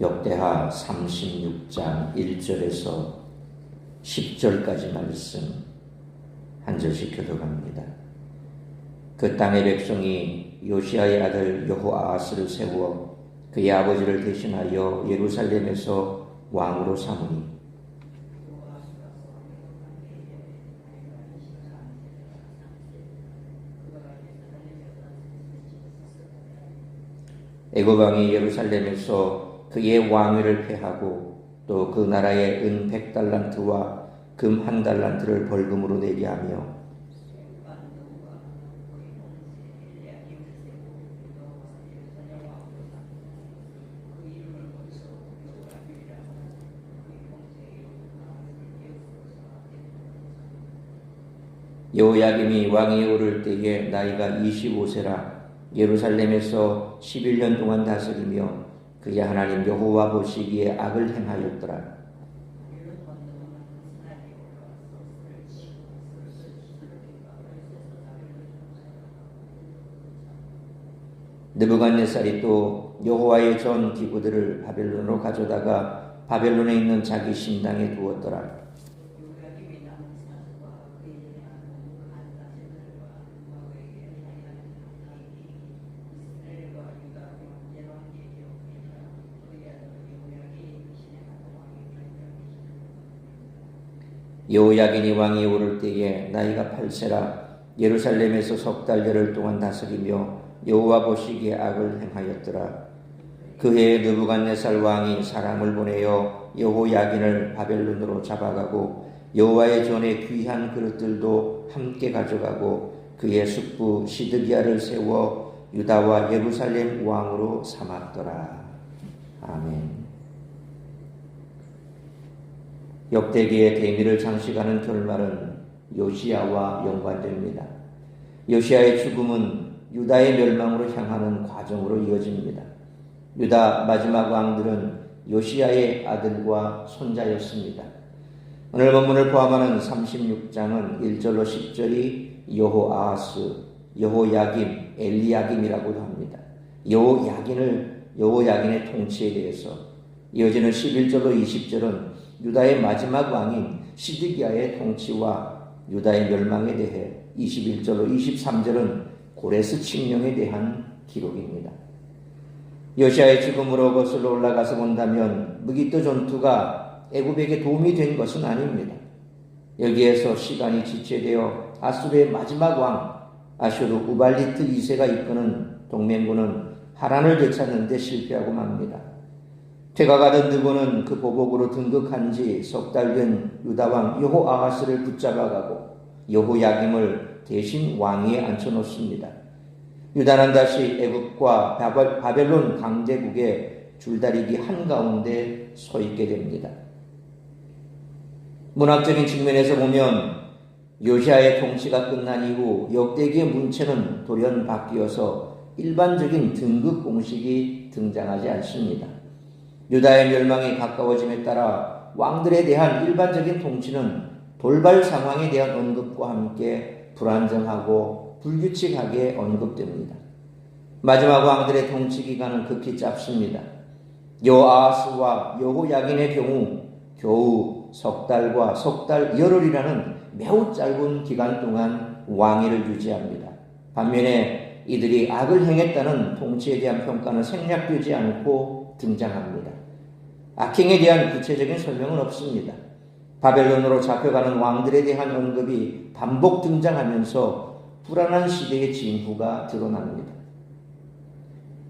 역대하 36장 1절에서 10절까지 말씀 한 절씩 교독합니다. 그 땅의 백성이 요시아의 아들 여호아하스를 세워 그의 아버지를 대신하여 예루살렘에서 왕으로 삼으니 왕이 예루살렘에서 그의 왕위를 폐하고 또 그 나라의 은 백달란트와 금 한 달란트를 벌금으로 내게 하며 여호야김이 왕위에 오를 때에 나이가 25세라 예루살렘에서 11년 동안 다스리며 그의 하나님 여호와 보시기에 악을 행하였더라. 느부갓네살이 또 여호와의 전 기구들을 바벨론으로 가져다가 바벨론에 있는 자기 신당에 두었더라. 여호야긴이 왕이 오를 때에 나이가 8세라 예루살렘에서 석 달 열흘 동안 다스리며 여호와 보시기에 악을 행하였더라. 그 해에 느부갓네살 왕이 사람을 보내어 여호야긴을 바벨론으로 잡아가고 여호와의 전에 귀한 그릇들도 함께 가져가고 그의 숙부 시드기야를 세워 유다와 예루살렘 왕으로 삼았더라. 아멘. 역대기의 대미를 장식하는 결말은 요시아와 연관됩니다. 요시아의 죽음은 유다의 멸망으로 향하는 과정으로 이어집니다. 유다 마지막 왕들은 요시아의 아들과 손자였습니다. 오늘 본문을 포함하는 36장은 1절로 10절이 여호아하스, 여호야김, 엘리야김이라고도 합니다. 여호야긴을 여호야긴의 통치에 대해서 이어지는 11절로 20절은 유다의 마지막 왕인 시드기야의 통치와 유다의 멸망에 대해 21절로 23절은 고레스 칙령에 대한 기록입니다. 여시아의 죽음으로 거슬러 올라가서 본다면 무기토 전투가 애굽에게 도움이 된 것은 아닙니다. 여기에서 시간이 지체되어 아수르의 마지막 왕 아슈르 우발리트 2세가 이끄는 동맹군은 하란을 되찾는 데 실패하고 맙니다. 퇴가가던 느고는 그 보복으로 등극한 지 석 달 된 유다왕 여호아하스를 붙잡아가고 여호야김을 대신 왕위에 앉혀놓습니다. 유다는 다시 애국과 바벨론 강대국의 줄다리기 한가운데 서 있게 됩니다. 문학적인 측면에서 보면 요시아의 통치가 끝난 이후 역대기의 문체는 돌연 바뀌어서 일반적인 등급 공식이 등장하지 않습니다. 유다의 멸망이 가까워짐에 따라 왕들에 대한 일반적인 통치는 돌발 상황에 대한 언급과 함께 불안정하고 불규칙하게 언급됩니다. 마지막 왕들의 통치 기간은 극히 짧습니다. 여아스와 여호야긴의 경우 겨우 석 달과 석 달 열흘이라는 매우 짧은 기간 동안 왕위를 유지합니다. 반면에 이들이 악을 행했다는 통치에 대한 평가는 생략되지 않고 등장합니다. 악행에 대한 구체적인 설명은 없습니다. 바벨론으로 잡혀가는 왕들에 대한 언급이 반복 등장하면서 불안한 시대의 징후가 드러납니다.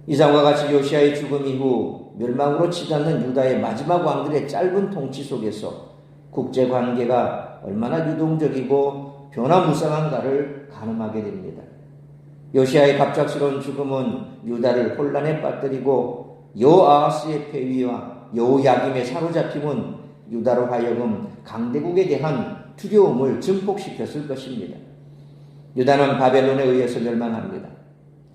이상과 같이 요시아의 죽음 이후 멸망으로 치닫는 유다의 마지막 왕들의 짧은 통치 속에서 국제 관계가 얼마나 유동적이고 변화무쌍한가를 가늠하게 됩니다. 요시아의 갑작스러운 죽음은 유다를 혼란에 빠뜨리고 여아하스의 폐위와 여호야김의 사로잡힘은 유다로 하여금 강대국에 대한 두려움을 증폭시켰을 것입니다. 유다는 바벨론에 의해서 멸망합니다.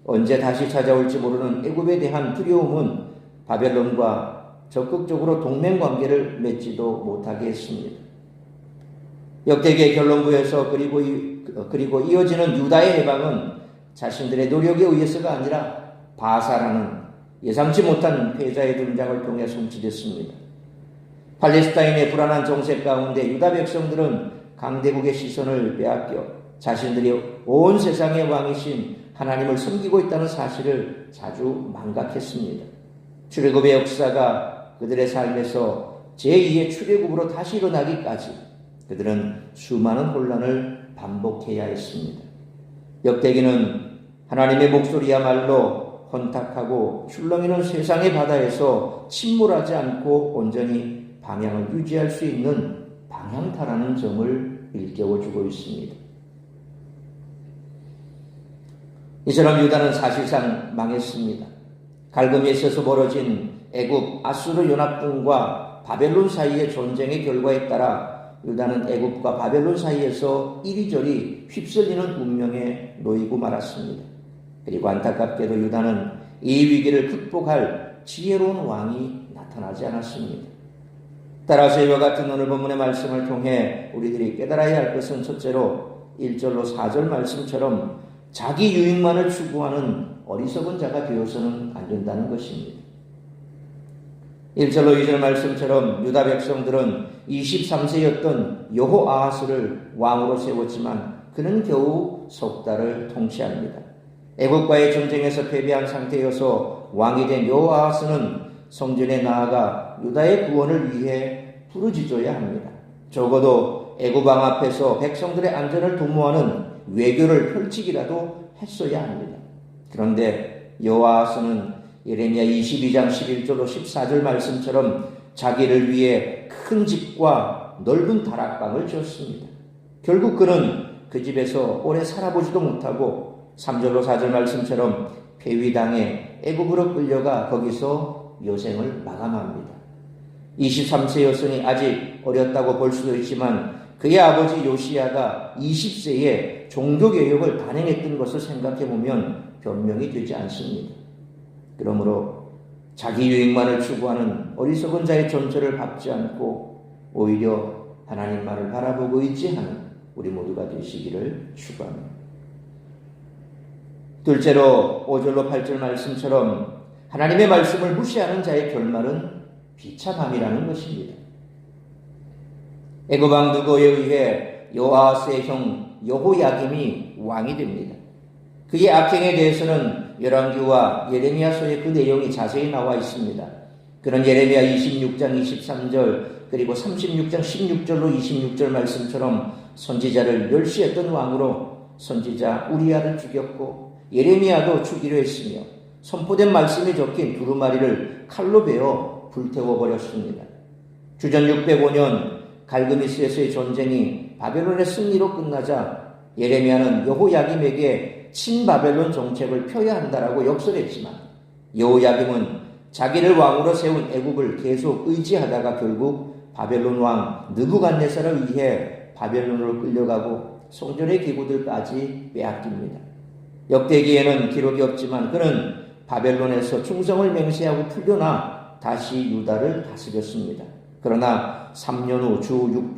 언제 다시 찾아올지 모르는 애굽에 대한 두려움은 바벨론과 적극적으로 동맹 관계를 맺지도 못하게 했습니다. 역대기의 결론부에서 그리고 그리고 이어지는 유다의 해방은 자신들의 노력에 의해서가 아니라 바사라는 예상치 못한 패자의 등장을 통해 성취됐습니다. 팔레스타인의 불안한 정세 가운데 유다 백성들은 강대국의 시선을 빼앗겨 자신들이 온 세상의 왕이신 하나님을 섬기고 있다는 사실을 자주 망각했습니다. 출애굽의 역사가 그들의 삶에서 제2의 출애굽으로 다시 일어나기까지 그들은 수많은 혼란을 반복해야 했습니다. 역대기는 하나님의 목소리야말로 혼탁하고 출렁이는 세상의 바다에서 침몰하지 않고 온전히 방향을 유지할 수 있는 방향타라는 점을 일깨워주고 있습니다. 이처럼 유다는 사실상 망했습니다. 갈금에 있어서 벌어진 애굽 아수르 연합군과 바벨론 사이의 전쟁의 결과에 따라 유다는 애굽과 바벨론 사이에서 이리저리 휩쓸리는 운명에 놓이고 말았습니다. 그리고 안타깝게도 유다는 이 위기를 극복할 지혜로운 왕이 나타나지 않았습니다. 따라서 이와 같은 오늘 본문의 말씀을 통해 우리들이 깨달아야 할 것은 첫째로 1절로 4절 말씀처럼 자기 유익만을 추구하는 어리석은 자가 되어서는 안 된다는 것입니다. 1절로 2절 말씀처럼 유다 백성들은 23세였던 여호아하스를 왕으로 세웠지만 그는 겨우 석 달을 통치합니다. 애국과의 전쟁에서 패배한 상태여서 왕이 된 여호아하스는 성전에 나아가 유다의 구원을 위해 부르짖어야 합니다. 적어도 애국 왕 앞에서 백성들의 안전을 도모하는 외교를 펼치기라도 했어야 합니다. 그런데 여호와서는 예레미야 22장 11절로 14절 말씀처럼 자기를 위해 큰 집과 넓은 다락방을 지었습니다. 결국 그는 그 집에서 오래 살아보지도 못하고 3절로 4절 말씀처럼 폐위당해 애굽으로 끌려가 거기서 여생을 마감합니다. 23세였으니 아직 어렸다고 볼 수도 있지만 그의 아버지 요시야가 20세에 종교개혁을 단행했던 것을 생각해 보면 변명이 되지 않습니다. 그러므로 자기 유익만을 추구하는 어리석은 자의 전철을 밟지 않고 오히려 하나님만을 바라보고 의지하는 우리 모두가 되시기를 축원합니다. 둘째로 5절로 8절 말씀처럼 하나님의 말씀을 무시하는 자의 결말은 비참함이라는 것입니다. 애굽왕 누고에 의해 요아스의 형 여호야김이 왕이 됩니다. 그의 악행에 대해서는 열왕기와 예레미야서에 그 내용이 자세히 나와 있습니다. 그는 예레미야 26장 23절 그리고 36장 16절로 26절 말씀처럼 선지자를 멸시했던 왕으로 선지자 우리아를 죽였고 예레미야도 죽이려 했으며 선포된 말씀이 적힌 두루마리를 칼로 베어 불태워 버렸습니다. 주전 605년 갈그미스에서의 전쟁이 바벨론의 승리로 끝나자 예레미야는 여호야김에게 친바벨론 정책을 펴야 한다라고 역설했지만 여호야김은 자기를 왕으로 세운 애국을 계속 의지하다가 결국 바벨론 왕 느부갓네살을 위해 바벨론으로 끌려가고 성전의 기구들까지 빼앗깁니다. 역대기에는 기록이 없지만 그는 바벨론에서 충성을 맹세하고 풀려나 다시 유다를 다스렸습니다. 그러나 3년 후 주,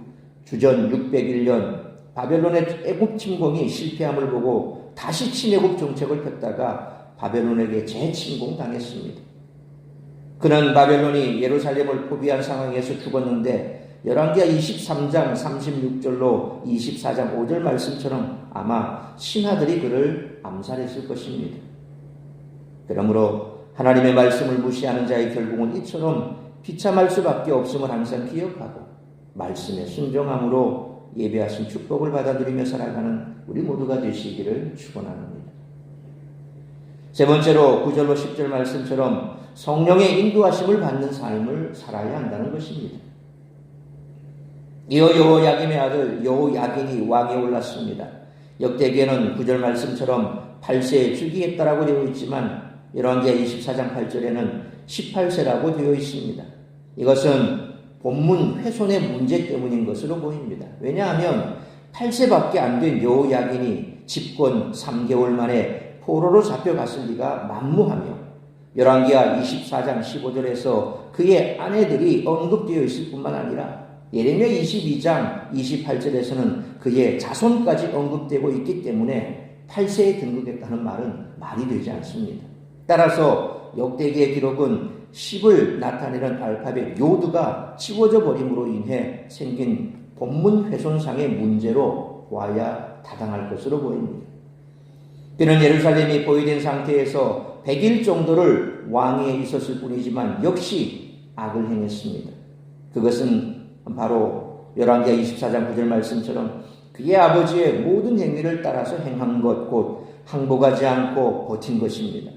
주전 601년 바벨론의 애굽 침공이 실패함을 보고 다시 친애굽 정책을 폈다가 바벨론에게 재침공 당했습니다. 그는 바벨론이 예루살렘을 포비한 상황에서 죽었는데 열왕기하 23장 36절로 24장 5절 말씀처럼 아마 신하들이 그를 암살했을 것입니다. 그러므로 하나님의 말씀을 무시하는 자의 결국은 이처럼 비참할 수밖에 없음을 항상 기억하고 말씀에 순종함으로 예배하신 축복을 받아들이며 살아가는 우리 모두가 되시기를 축원합니다. 세 번째로 9절로 10절 말씀처럼 성령의 인도하심을 받는 삶을 살아야 한다는 것입니다. 이어 여호야김의 아들 여호야긴이 왕에 올랐습니다. 역대기에는 9절 말씀처럼 8세에 즉위했다라고 되어 있지만 열왕기하 24장 8절에는 18세라고 되어 있습니다. 이것은 본문 훼손의 문제 때문인 것으로 보입니다. 왜냐하면 8세밖에 안 된 여호야긴이 집권 3개월 만에 포로로 잡혀갔을 리가 만무하며 열왕기하 24장 15절에서 그의 아내들이 언급되어 있을 뿐만 아니라 예레미야 22장 28절에서는 그의 자손까지 언급되고 있기 때문에 8세에 등극했다는 말은 말이 되지 않습니다. 따라서 역대기의 기록은 10을 나타내는 알파벳 요드가 지워져 버림으로 인해 생긴 본문 훼손상의 문제로 와야 타당할 것으로 보입니다. 그는 예루살렘이 보이된 상태에서 100일 정도를 왕위에 있었을 뿐이지만 역시 악을 행했습니다. 그것은 바로 열왕기하 24장 9절 말씀처럼 그의 아버지의 모든 행위를 따라서 행한 것, 곧 항복하지 않고 버틴 것입니다.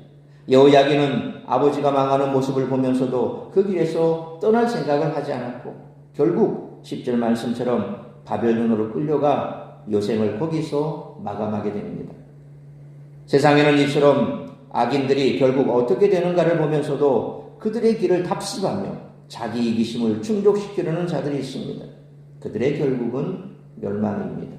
여호야기는 아버지가 망하는 모습을 보면서도 그 길에서 떠날 생각을 하지 않았고 결국 10절 말씀처럼 바벨론으로 끌려가 요셉을 거기서 마감하게 됩니다. 세상에는 이처럼 악인들이 결국 어떻게 되는가를 보면서도 그들의 길을 답습하며 자기 이기심을 충족시키려는 자들이 있습니다. 그들의 결국은 멸망입니다.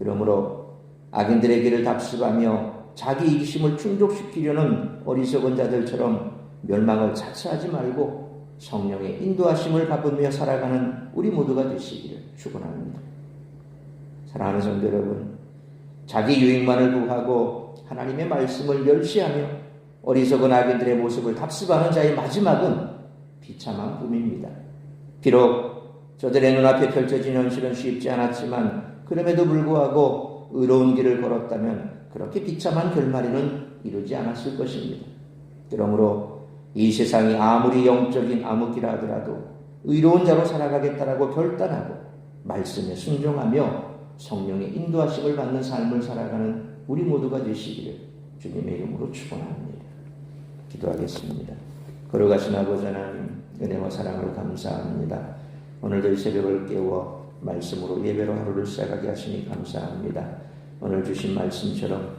그러므로 악인들의 길을 답습하며 자기 이기심을 충족시키려는 어리석은 자들처럼 멸망을 자처하지 말고 성령의 인도하심을 받으며 살아가는 우리 모두가 되시기를 축원합니다. 사랑하는 성도 여러분, 자기 유익만을 구하고 하나님의 말씀을 멸시하며 어리석은 악인들의 모습을 답습하는 자의 마지막은 비참한 꿈입니다. 비록 저들의 눈앞에 펼쳐진 현실은 쉽지 않았지만 그럼에도 불구하고 의로운 길을 걸었다면 그렇게 비참한 결말에는 이루지 않았을 것입니다. 그러므로 이 세상이 아무리 영적인 암흑기라 하더라도 의로운 자로 살아가겠다라고 결단하고 말씀에 순종하며 성령의 인도하심을 받는 삶을 살아가는 우리 모두가 되시기를 주님의 이름으로 축원합니다. 기도하겠습니다. 걸어가신 아버지 하나님 은혜와 사랑을 감사합니다. 오늘도 이 새벽을 깨워 말씀으로 예배로 하루를 시작하게 하시니 감사합니다. 오늘 주신 말씀처럼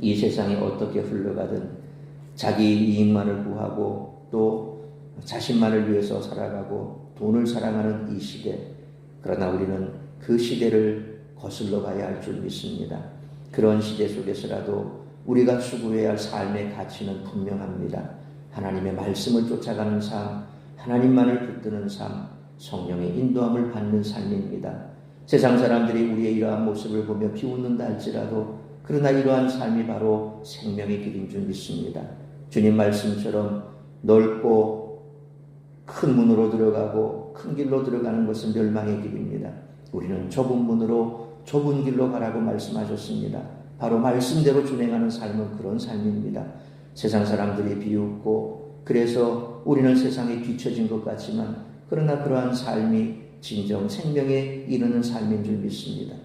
이 세상이 어떻게 흘러가든 자기 이익만을 구하고 또 자신만을 위해서 살아가고 돈을 사랑하는 이 시대 그러나 우리는 그 시대를 거슬러 가야 할 줄 믿습니다. 그런 시대 속에서라도 우리가 추구해야 할 삶의 가치는 분명합니다. 하나님의 말씀을 쫓아가는 삶, 하나님만을 붙드는 삶, 성령의 인도함을 받는 삶입니다. 세상 사람들이 우리의 이러한 모습을 보며 비웃는다 할지라도 그러나 이러한 삶이 바로 생명의 길인 줄 믿습니다. 주님 말씀처럼 넓고 큰 문으로 들어가고 큰 길로 들어가는 것은 멸망의 길입니다. 우리는 좁은 문으로 좁은 길로 가라고 말씀하셨습니다. 바로 말씀대로 준행하는 삶은 그런 삶입니다. 세상 사람들이 비웃고 그래서 우리는 세상에 뒤처진 것 같지만 그러나 그러한 삶이 진정 생명에 이르는 삶인 줄 믿습니다.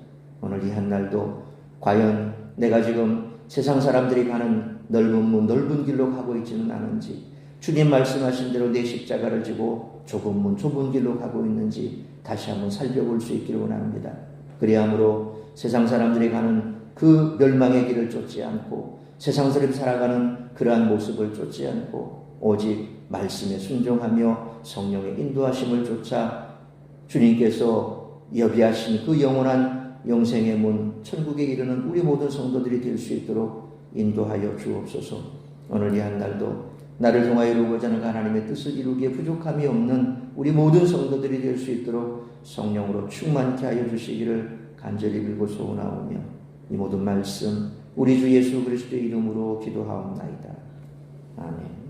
오늘 이 한날도 과연 내가 지금 세상 사람들이 가는 넓은 문, 넓은 길로 가고 있지는 않은지 주님 말씀하신 대로 내 십자가를 지고 좁은 문, 좁은 길로 가고 있는지 다시 한번 살펴볼 수 있기를 원합니다. 그리함으로 세상 사람들이 가는 그 멸망의 길을 쫓지 않고 세상 사람이 살아가는 그러한 모습을 쫓지 않고 오직 말씀에 순종하며 성령의 인도하심을 쫓아 주님께서 여비하신 그 영원한 영생의 문 천국에 이르는 우리 모든 성도들이 될 수 있도록 인도하여 주옵소서. 오늘 이 한날도 나를 통하여 이루고자 하는 하나님의 뜻을 이루기에 부족함이 없는 우리 모든 성도들이 될 수 있도록 성령으로 충만케 하여 주시기를 간절히 빌고 소원하오며 이 모든 말씀 우리 주 예수 그리스도의 이름으로 기도하옵나이다. 아멘.